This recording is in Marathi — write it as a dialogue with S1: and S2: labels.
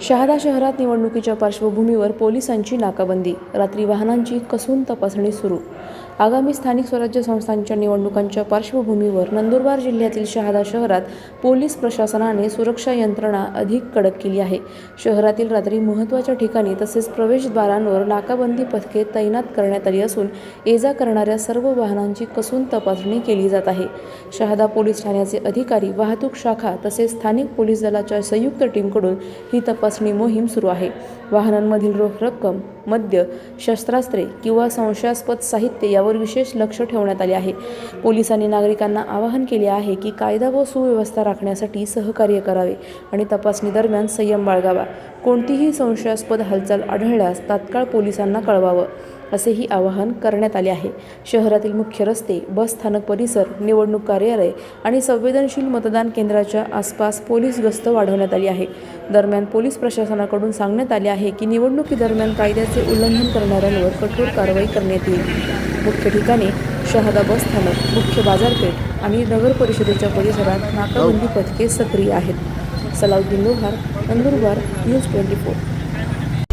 S1: शहादा शहरात निवडणुकीच्या पार्श्वभूमीवर पोलिसांची नाकाबंदी. रात्री वाहनांची कसून तपासणी सुरू. आगामी स्थानिक स्वराज्य संस्थांच्या निवडणुकांच्या पार्श्वभूमीवर नंदुरबार जिल्ह्यातील शहादा शहरात पोलीस प्रशासनाने सुरक्षा यंत्रणा अधिक कडक केली आहे. शहरातील रात्री महत्त्वाच्या ठिकाणी तसेच प्रवेशद्वारांवर नाकाबंदी पथके तैनात करण्यात आली असून ये जा करणाऱ्या सर्व वाहनांची कसून तपासणी केली जात आहे. शहादा पोलीस ठाण्याचे अधिकारी वाहतूक शाखा तसेच स्थानिक पोलीस दलाच्या संयुक्त टीमकडून ही तपासणी मोहीम सुरू आहे. वाहनांमधील रोख रक्कम मद्य शस्त्रास्त्रे किंवा संशयास्पद साहित्य यावर विशेष लक्ष ठेवण्यात आले आहे. पोलिसांनी नागरिकांना आवाहन केले आहे की कायदा व सुव्यवस्था राखण्यासाठी सहकार्य करावे आणि तपासणी दरम्यान संयम बाळगावा. कोणतीही संशयास्पद हालचाल आढळल्यास तात्काळ पोलिसांना कळवावं. असेही आवाहन करण्यात आले आहे. शहरातील मुख्य रस्ते बस स्थानक परिसर निवडणूक कार्यालय आणि संवेदनशील मतदान केंद्राच्या आसपास पोलीस गस्त वाढवण्यात आली आहे. दरम्यान पोलीस प्रशासनाकडून सांगण्यात आले आहे की निवडणुकीदरम्यान कायद्याचे उल्लंघन करणाऱ्यांवर कठोर कारवाई करण्यात येईल. मुख्य ठिकाणी शहादा बस स्थानक मुख्य बाजारपेठ आणि नगर परिषदेच्या परिसरात नाकाबंदी पथके सक्रिय आहेत. Salauddin Lohar Nandurbar news twenty four.